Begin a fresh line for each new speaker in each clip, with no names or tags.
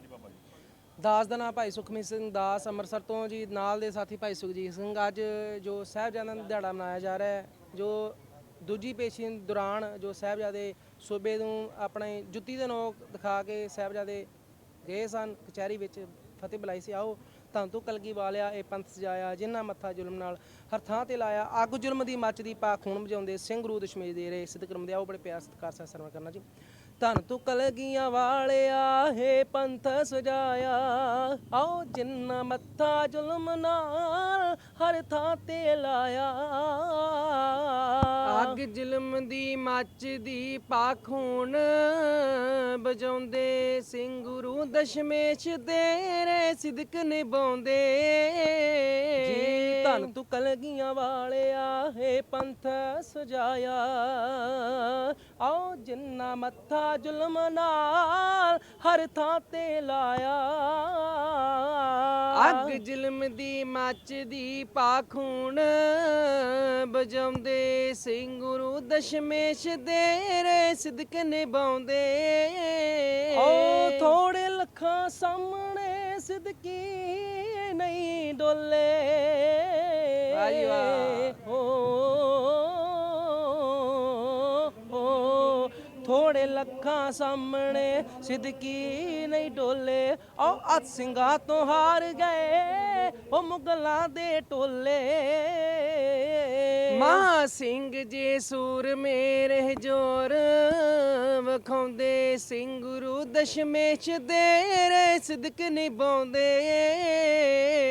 ਹਾਂਜੀ ਬਾਬਾ ਜੀ।
ਦਾਸ ਦਾ ਨਾਮ ਭਾਈ ਸੁਖਮਨੀ ਸਿੰਘ ਦਾਸ, ਅੰਮ੍ਰਿਤਸਰ ਤੋਂ ਜੀ, ਨਾਲ ਦੇ ਸਾਥੀ ਭਾਈ ਸੁਖਜੀਤ ਸਿੰਘ। ਅੱਜ ਜੋ ਸਾਹਿਬਜ਼ਾਦਿਆਂ ਦਾ ਦਿਹਾੜਾ ਮਨਾਇਆ ਜਾ ਰਿਹਾ ਹੈ, ਜੋ ਦੂਜੀ ਪੇਸ਼ੀ ਦੌਰਾਨ ਜੋ ਸਾਹਿਬਜ਼ਾਦੇ ਸੂਬੇ ਨੂੰ ਆਪਣੇ ਜੁੱਤੀ ਦੇ ਨੋਕ ਦਿਖਾ ਕੇ ਸਾਹਿਬਜ਼ਾਦੇ ਗਏ ਸਨ, ਕਚਹਿਰੀ ਵਿੱਚ ਫਤਿਹ ਬੁਲਾਈ ਸੀ, ਆਓ ਧੰਨ ਤੋਂ ਕਲਗੀ ਵਾਲਿਆ, ਇਹ ਪੰਥ ਸਜਾਇਆ, ਜਿਨ੍ਹਾਂ ਮੱਥਾ ਜ਼ੁਲਮ ਨਾਲ ਹਰ ਥਾਂ ਤੇ ਲਾਇਆ, ਅੱਗ ਜ਼ੁਲਮ ਦੀ ਮੱਚਦੀ ਪਾ ਖੂਨ ਵਜਾਉਂਦੇ ਸਿੰਘ ਰੂ ਦਸ਼ਮੇਸ਼ ਦੇ ਰਹੇ। ਸਿੱਧ ਕਰਮ ਦੇ ਆਓ ਬੜੇ ਪਿਆਰ ਸਤਿਕਾਰ ਸਹਿ ਸਰਵਣ ਕਰਨਾ ਜੀ। ਧੰਨ ਤੂੰ ਕਲਗੀਆਂ ਵਾਲਿਆ ਹੈ ਪੰਥ ਸਜਾਇਆ। ਆਓ ਜਿੰਨਾ ਮੱਥਾ ਜ਼ੁਲਮ ਨਾਲ ਹਰ ਥਾਂ ਤੇ ਲਾਇਆ। ਅੱਗ ਜ਼ੁਲਮ ਦੀ ਮੱਚਦੀ ਪਾਖੂਨ ਬਜਾਉਂਦੇ ਸਿੰਘ ਗੁਰੂ ਦਸ਼ਮੇਸ਼ ਤੇਰੇ ਸਿਦਕ ਨਿਭਾਉਂਦੇ। ਜੀ ਧੰਨ ਤੂੰ ਕਲਗੀਆਂ ਵਾਲਿਆ ਹੈ ਪੰਥ ਸਜਾਇਆ। ਆਓ ਜਿੰਨਾ ਮੱਥਾ ਜ਼ੁਲਮ ਨਾਲ ਹਰ ਥਾਂ ਤੇ ਲਾਇਆ। ਅੱਗ ਜ਼ੁਲਮ ਦੀ ਮੱਚਦੀ ਪਾਖੂਨ ਬਜਾਉਂਦੇ ਸਿੰਘ ਗੁਰੂ ਦਸ਼ਮੇਸ਼ ਤੇਰੇ ਸਿਦਕ ਨਿਭਾਉਂਦੇ। ਓ ਥੋੜੇ ਲੱਖਾਂ ਸਾਹਮਣੇ ਸਿਦਕੀ ਨਹੀਂ ਡੋਲੇ। ਵਾਹ ਵਾਹ ਅੱਖਾਂ ਸਾਹਮਣੇ ਸਿੱਧਕੀ ਨਹੀਂ ਡੋਲੇ। ਓ ਅਤ ਸਿੰਘਾਂ ਤੋਂ ਹਾਰ ਗਏ ਓ ਮੁਗਲਾਂ ਦੇ ਟੋਲੇ। ਸਿੰਘ ਜੇ ਸੂਰ ਮੇਰੇ ਜੋਰ ਵਖਾਉਂਦੇ ਸਿੰਘ ਗੁਰੂ ਦਸ਼ਮੇਸ਼ ਦੇ ਸਿਦਕ ਨਿਭਾਉਂਦੇ।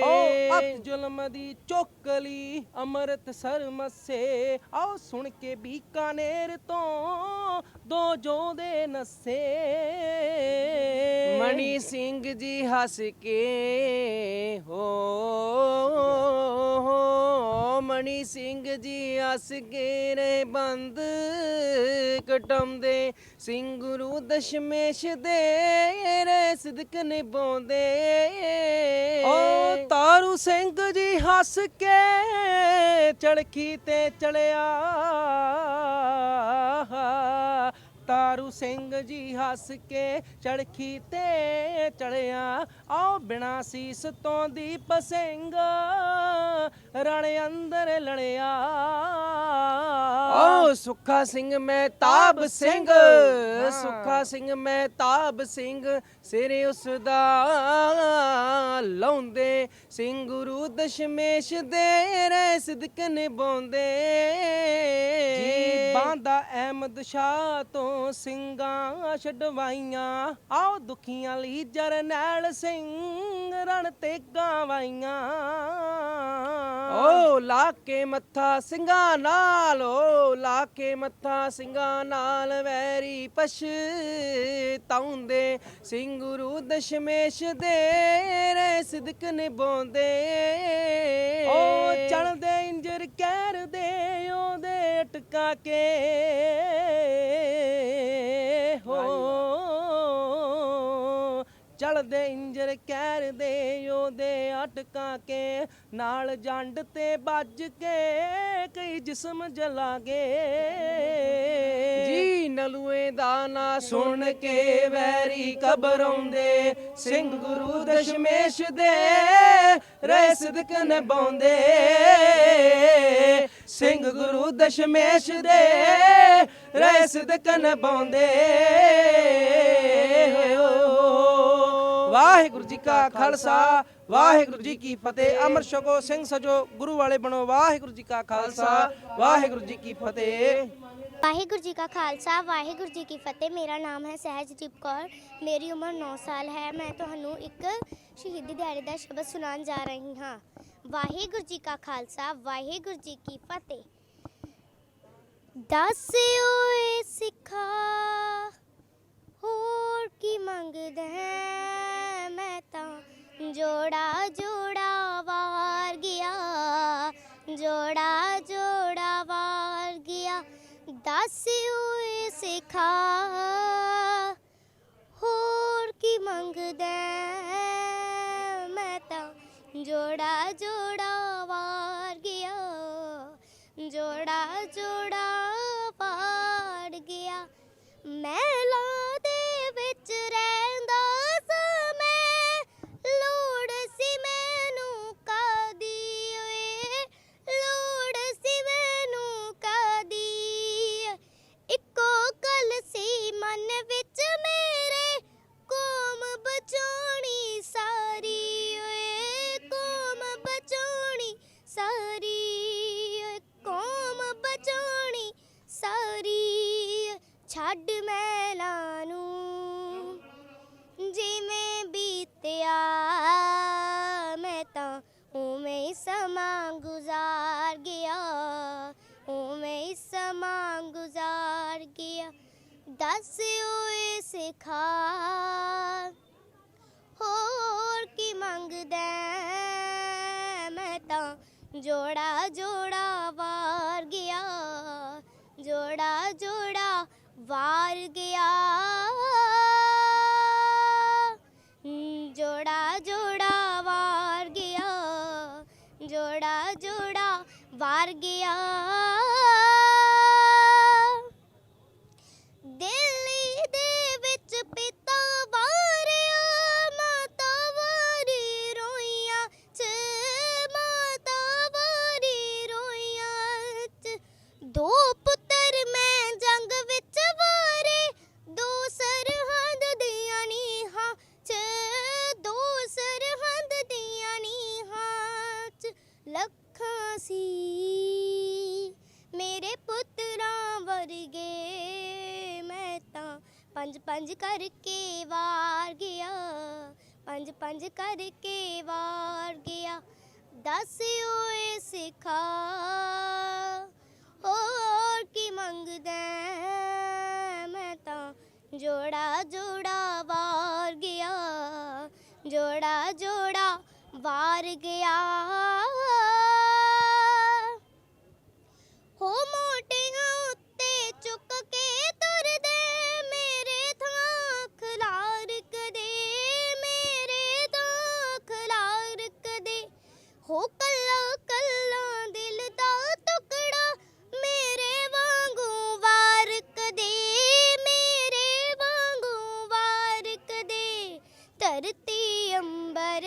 ਓ ਅਤ। ਜ਼ੁਲਮ ਦੀ ਚੋਕਲੀ ਅੰਮ੍ਰਿਤਸਰ ਮੱਸੇ। ਆਓ ਸੁਣ ਕੇ ਬੀਕਾਨੇਰ ਤੋਂ ਦੋ ਜੋਦੇ ਨੱਸੇ। ਮਣੀ ਸਿੰਘ ਜੀ ਹੱਸ ਕੇ ਹੋ। ਮਣੀ ਸਿੰਘ ਜੀ ਹੱਸ ਕੇ ਬੰਦ ਕਟਮਦੇ ਸਿੰਘ ਗੁਰੂ ਦਸ਼ਮੇਸ਼ ਦੇ ਰੇ ਸਿਦਕ ਨਿਭਾਉਂਦੇ। ਓ ਤਾਰੂ ਸਿੰਘ ਜੀ ਹੱਸ ਕੇ ਚੜਖੀ ਤੇ ਚੜਿਆ। ਤਾਰੂ ਸਿੰਘ ਜੀ ਹੱਸ ਕੇ ਚੜਖੀ ਤੇ ਚੜਿਆ। ਆਓ ਬਿਨਾ ਸੀਸ ਤੋਂ ਦੀਪ ਸਿੰਘ ਰਣ ਅੰਦਰ ਲੜਿਆ। ਓ ਸੁੱਖਾ ਸਿੰਘ ਮਹਿਤਾਬ ਸਿੰਘ। ਸੁੱਖਾ ਸਿੰਘ ਮਹਿਤਾਬ ਸਿੰਘ। ਸਿਰੇ ਉਸ ਦਾ ਲਾਉਂਦੇ। ਸਿੰਘ ਗੁਰੂ ਦਸ਼ਮੇਸ਼ ਦੇ ਰੇ ਸਿਦਕ ਨਿਭਾਉਂਦੇ। ਜੀ ਬਾਂਦਾ ਅਹਿਮਦ ਸ਼ਾਹ ਤੋਂ ਸਿੰਘਾਂ ਛਡਵਾਈਆਂ। ਆਓ ਦੁਖੀਆਂ ਲਈ ਜਰਨੈਲ ਸਿੰਘ ਰਣ ਤੇ ਗਾਵਾਈਆਂ ਓ ਲਾ ਕੇ ਮੱਥਾ ਸਿੰਘਾਂ ਨਾਲ ਓ ਲਾ ਕੇ ਮੱਥਾ ਸਿੰਘਾਂ ਨਾਲ ਵੈਰੀ ਪਛਤਾਉਂਦੇ। ਸਿੰਘ ਗੁਰੂ ਦਸ਼ਮੇਸ਼ ਦੇ ਰੇ ਸਿਦਕ ਨਿਭਾਉਂਦੇ। ਓ ਚੜਦੇ ਇੰਜਰ ਕਹਿਰ ਦੇ ਉਹਦੇ ਟਕਾ ਕੇ। ਹੋ। ਚੜਦੇ ਇੰਜਰ ਕਹਿਰ ਦੇ, ਉਹਦੇ ਅਟਕਾ ਕੇ ਨਾਲ ਜੰਡ ਤੇ ਵੱਜ ਕੇ ਕਈ ਜਿਸਮ ਜਲਾ ਗਏ ਜੀ ਨਲੂਏ ਦਾ ਨਾ ਸੁਣ ਕੇ ਵੈਰੀ ਕਬਰ ਸਿੰਘ ਗੁਰੂ ਦਸ਼ਮੇਸ਼ ਦੇ ਰਹਿ ਸਿਦਕ ਨਿਭਾਉਂਦੇ। ਸਿੰਘ ਗੁਰੂ ਦਸ਼ਮੇਸ਼ ਦੇ ਰਹਿ ਸਿਦਕ ਨਿਭਾਉਂਦੇ। ਵਾਹਿਗੁਰੂ ਜੀ ਕਾ ਖਾਲਸਾ, ਵਾਹਿਗੁਰੂ ਜੀ ਕੀ ਫਤਿਹ। ਅਮਰ ਸ਼ਗੋ ਸਿੰਘ ਸਜੋ, ਗੁਰੂ ਵਾਲੇ ਬਣੋ। ਵਾਹਿਗੁਰੂ ਜੀ ਕਾ ਖਾਲਸਾ, ਵਾਹਿਗੁਰੂ ਜੀ ਕੀ ਫਤਿਹ।
ਵਾਹਿਗੁਰੂ ਜੀ ਕਾ ਖਾਲਸਾ, ਵਾਹਿਗੁਰੂ ਜੀ ਕੀ ਫਤਿਹ। ਮੇਰਾ ਨਾਮ ਹੈ ਸਹਿਜਦੀਪ ਕੌਰ। ਮੇਰੀ ਉਮਰ 9 ਸਾਲ ਹੈ। ਮੈਂ ਤੁਹਾਨੂੰ ਇੱਕ ਸ਼ਹੀਦੀ ਦਿਹਾੜੇ ਦਾ ਸ਼ਬਦ ਸੁਣਾਉਣ ਜਾ ਰਹੀ ਹਾਂ। ਵਾਹਿਗੁਰੂ ਜੀ ਕਾ ਖਾਲਸਾ, ਵਾਹਿਗੁਰੂ ਜੀ ਕੀ ਫਤਿਹ। ਦੱਸ ਓਏ ਸਿੱਖਾ, ਹੋਰ ਕੀ ਮੰਗਦਾ ਮੈਂ ਤਾਂ ਜੋੜਾ ਜੋ ਦੱਸ ਓਏ ਸਿਖਾ। ਹੋਰ ਕੀ ਮੰਗਦਾ ਮੈਂ ਤਾਂ ਜੋੜਾ ਜੋੜਾ ਵਾਰ ਗਿਆ। ਜੋੜਾ ਜੋੜਾ ਪਾੜ ਗਿਆ। ਮੈਂ ਜੋੜਾ ਜੋੜਾ ਵਾਰ ਗਿਆ। ਜੋੜਾ ਜੋੜਾ ਵਾਰ ਪੰਜ ਪੰਜ ਕਰਕੇ ਵਾਰ ਗਿਆ, ਪੰਜ ਪੰਜ ਕਰਕੇ ਵਾਰ ਗਿਆ। ਦੱਸ ਓਏ ਸਿਖਾ, ਹੋਰ ਕੀ ਮੰਗਦਾ ਮੈਂ ਤਾਂ ਜੋੜਾ ਜੋੜਾ ਵਾਰ ਗਿਆ, ਜੋੜਾ ਜੋੜਾ ਵਾਰ ਗਿਆ। ਧਰਤੀ ਅੰਬਰ।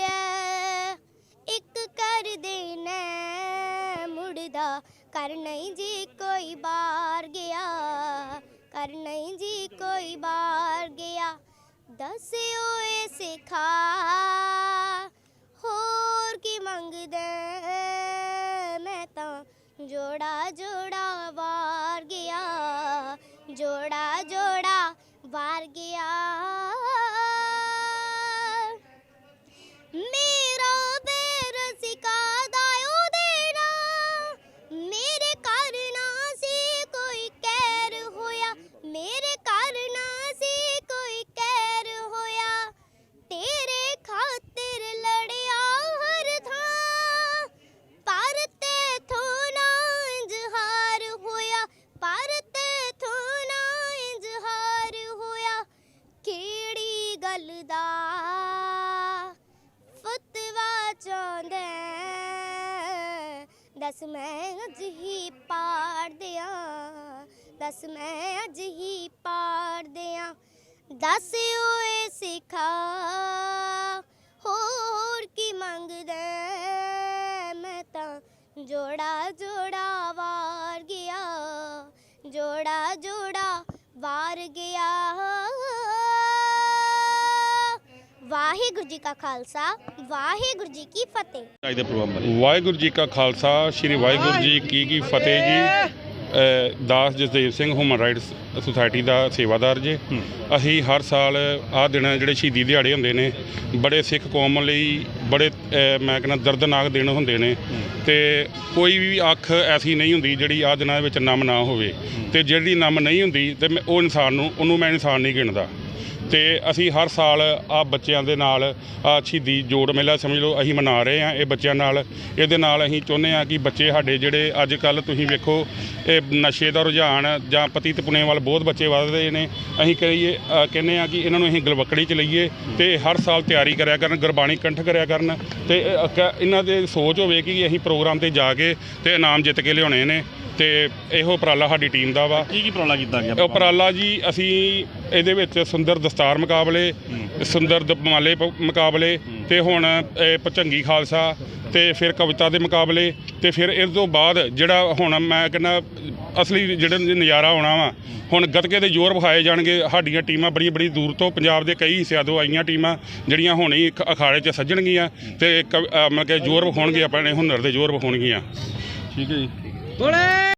ਇੱਕ ਕਰ ਦੇਣਾ ਮੁੜਦਾ। ਕਰ ਨਹੀਂ ਜੀ ਕੋਈ ਬਾਹਰ ਗਿਆ। ਕਰ ਨਹੀਂ ਜੀ ਕੋਈ ਬਾਹਰ ਗਿਆ। ਦੱਸਿਓ ਓਏ ਸਿਖਾ। ਹੋਰ ਕੀ ਮੰਗਦਾ ਮੈਂ ਤਾਂ ਜੋੜਾ ਜੋੜਾ ਵਾਰ ਗਿਆ। ਜੋੜਾ ਦੱਸ ਮੈਂ ਅੱਜ ਹੀ ਪਾੜ ਦਿਆਂ, ਦੱਸ ਮੈਂ ਅੱਜ ਹੀ ਪਾੜ ਦਿਆਂ। ਦੱਸ ਓਏ ਸਿਖਾ, ਹੋਰ ਕੀ ਮੰਗਦਾ ਮੈਂ ਤਾਂ ਜੋੜਾ ਜੋੜਾ ਵਾਰ ਗਿਆ, ਜੋੜਾ ਜੋੜਾ ਵਾਰ ਗਿਆ। ਵਾਹਿਗੁਰੂ ਜੀ ਕਾ ਖਾਲਸਾ। ਵਾਹਿਗੁਰੂ ਜੀ ਕੀ ਫਤਿਹ।
ਅੱਜ ਦੇ ਪ੍ਰੋਗਰਾਮ ਬਾਰੇ।
ਵਾਹਿਗੁਰੂ ਜੀ ਕਾ ਖਾਲਸਾ ਸ੍ਰੀ ਵਾਹਿਗੁਰੂ ਜੀ ਕੀ ਕੀ ਫਤਿਹ ਜੀ। ਅ, ਦਾਸ Jasdev Singh human rights society ਦਾ ਸੇਵਾਦਾਰ ਜੇ। ਅਸੀਂ ਹਰ ਸਾਲ ਆਹ ਦਿਨ ਜਿਹੜੇ ਸ਼ਹੀਦੀ ਦਿਹਾੜੇ ਹੁੰਦੇ ਨੇ ਬੜੇ ਸਿੱਖ ਕੌਮ ਲਈ ਬੜੇ ਅ, ਮੈਂ ਕਹਿੰਦਾ ਦਰਦਨਾਕ ਦਿਨ ਹੁੰਦੇ ਨੇ। ਤੇ ਕੋਈ ਵੀ ਅੱਖ ਐਸੀ ਨਹੀਂ ਹੁੰਦੀ ਜਿਹੜੀ ਆਹ ਦਿਨਾਂ ਦੇ ਵਿੱਚ ਨਮ ਨਾ ਹੋਵੇ। ਤੇ ਜਿਹੜੀ ਨਮ ਨਹੀਂ ਹੁੰਦੀ ਤੇ ਮੈਂ- ਉਹ ਇਨਸਾਨ ਨੂੰ ਉਹਨੂੰ ਮੈਂ ਇਨਸਾਨ ਨਹੀਂ ਗਿਣਦਾ। ਤੇ ਅਸੀਂ ਹਰ ਸਾਲ ਆ ਬੱਚਿਆਂ ਦੇ ਨਾਲ ਆ ਸ਼ਹੀਦੀ ਜੋੜ ਮੇਲਾ ਸਮਝ ਲਓ ਅਸੀਂ ਮਨਾ ਰਹੇ ਹਾਂ ਇਹ ਬੱਚਿਆਂ ਨਾਲ। ਇਹਦੇ ਨਾਲ ਅਸੀਂ ਚਾਹੁੰਦੇ ਹਾਂ ਕਿ ਬੱਚੇ ਸਾਡੇ ਜਿਹੜੇ ਅੱਜ ਕੱਲ ਤੁਸੀਂ ਵੇਖੋ ਇਹ ਨਸ਼ੇ ਦਾ ਰੁਝਾਨ ਜਾਂ ਪਤੀ ਪੁਣੇ ਵੱਲ ਬਹੁਤ ਬੱਚੇ ਵੱਧਦੇ ਨੇ। ਅਸੀਂ ਕਹੀਏ ਅ, ਕਹਿੰਦੇ ਹਾਂ ਕਿ ਇਹਨਾਂ ਨੂੰ ਅਸੀਂ ਗਲਵਕੜੀ ਚ ਲਈਏ ਤੇ ਹਰ ਸਾਲ ਤਿਆਰੀ ਕਰਿਆ ਕਰਨ ਗੁਰਬਾਣੀ ਕੰਠ ਕਰਿਆ ਕਰਨ ਤੇ ਇਹ ਅ, ਇਹਨਾਂ ਦੇ ਸੋਚ ਹੋਵੇ ਕਿ ਅਸੀਂ ਪ੍ਰੋਗਰਾਮ ਤੇ ਜਾ ਕੇ ਤੇ ਇਨਾਮ ਜਿੱਤ ਕੇ ਲਿਆਉਣੇ ਨੇ। ਤੇ ਇਹੋ ਉਪਰਾਲਾ ਸਾਡੀ ਟੀਮ ਦਾ ਵਾ।
ਕੀ ਕੀ ਉਪਰਾਲਾ ਕੀਤਾ ਗਿਆ?
ਇਹ ਉਪਰਾਲਾ ਜੀ ਅਸੀਂ ਇਹਦੇ ਵਿੱਚ ਸੁੰਦਰ ਦਸਤਾਰ ਮੁਕਾਬਲੇ ਸੁੰਦਰ ਦਪਮਾਲੇ ਪ- ਮੁਕਾਬਲੇ ਤੇ ਹੁਣ ਇਹ ਪਚੰਗੀ ਖਾਲਸਾ ਤੇ ਫਿਰ ਕਵਿਤਾ ਦੇ ਮੁਕਾਬਲੇ ਤੇ ਫਿਰ ਇਸ ਤੋਂ ਬਾਅਦ ਜਿਹੜਾ ਹੁਣ ਮੈਂ ਕਹਿੰਦਾ ਅਸਲੀ ਜਿਹੜਾ ਨਜ਼ਾਰਾ ਆਉਣਾ ਵਾ ਹੁਣ ਗੱਤਕੇ ਦੇ ਜ਼ੋਰ ਵਿਖਾਏ ਜਾਣਗੇ ਸਾਡੀਆਂ ਟੀਮਾਂ ਬੜੀ ਬੜੀ ਦੂਰ ਤੋਂ ਪੰਜਾਬ ਦੇ ਕਈ ਹਿੱਸਿਆਂ ਤੋਂ ਆਈਆਂ ਟੀਮਾਂ ਜਿਹੜੀਆਂ ਹੁਣੇ ਹੀ ਅਖ- ਅਖਾੜੇ 'ਚ ਸੱਜਣਗੀਆਂ ਤੇ ਮਤਲਬ ਕਿ ਜ਼ੋਰ ਵਿਖਾਉਣਗੇ ਆਪਣੇ ਹੁਨਰ ਦੇ ਜ਼ੋਰ ਵਿਖਾਉਣਗੀਆਂ।
ਠੀਕ ਹੈ ਜੀ। 过来